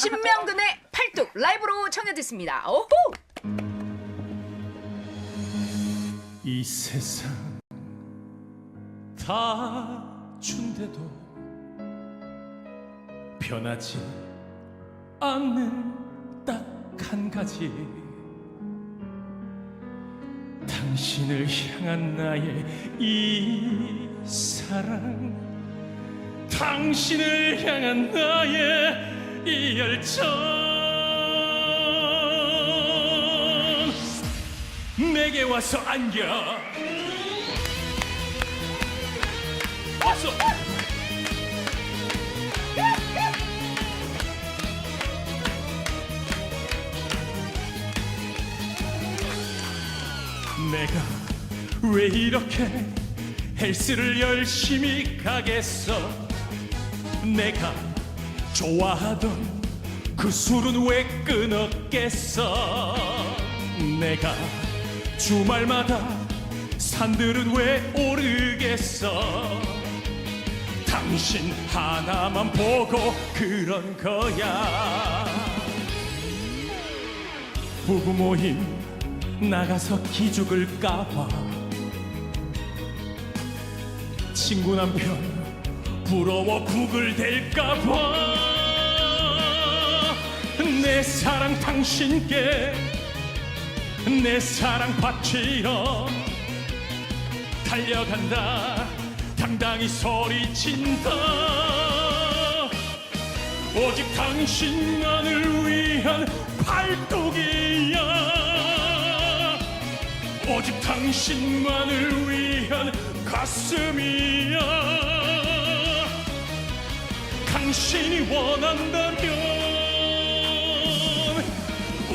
신명근의 팔뚝 라이브로 청해 듣습니다. 오호! 이 세상 다 준대도 변하지 않는 딱 한 가지 당신을 향한 나의 이 사랑 당신을 향한 나의 이 열정. 내게 와서 안겨. 와서. 내가 왜 이렇게 헬스를 열심히 가겠어? 내가 좋아하던 그 술은 왜 끊었겠어? 내가 주말마다 산들은 왜 오르겠어? 당신 하나만 보고 그런 거야. 부부 모임 나가서 기죽을까봐. 친구 남편 부러워 구글댈까봐 내 사랑 당신께 내 사랑 바치러 달려간다 당당히 소리친다. 오직 당신만을 위한 팔뚝이야. 오직 당신만을 위한 가슴이야. 당신이 원한다면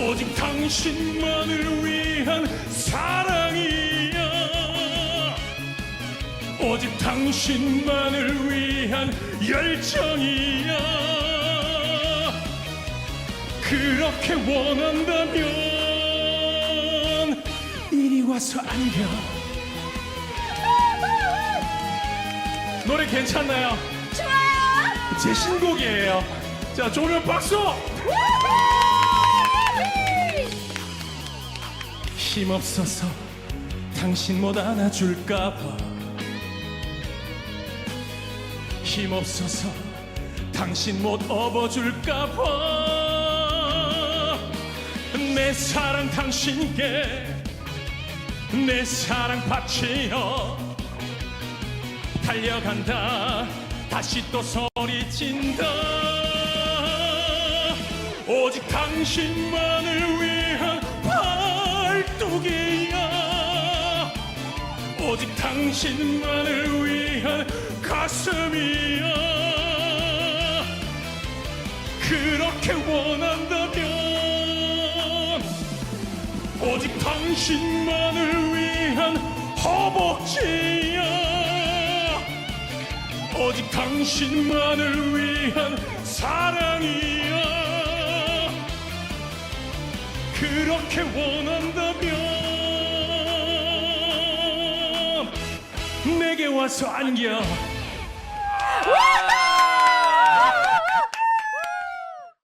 오직 당신만을 위한 사랑이야. 오직 당신만을 위한 열정이야. 그렇게 원한다면 이리 와서 안겨 노래 괜찮나요? 좋아요! 제 신곡이에요. 자 조명 박수 힘없어서 당신 못 안아줄까봐. 힘없어서 당신 못 업어줄까봐. 내 사랑 당신께 내 사랑 바치어. 달려간다. 다시 또 소리친다 오직 당신만을 위한 팔뚝이야. 오직 당신만을 위한 가슴이야. 그렇게 원한다면 오직 당신만을 위한 허벅지야. 오직 당신만을 위한 사랑이야 그렇게 원한다면 내게 와서 안겨 와!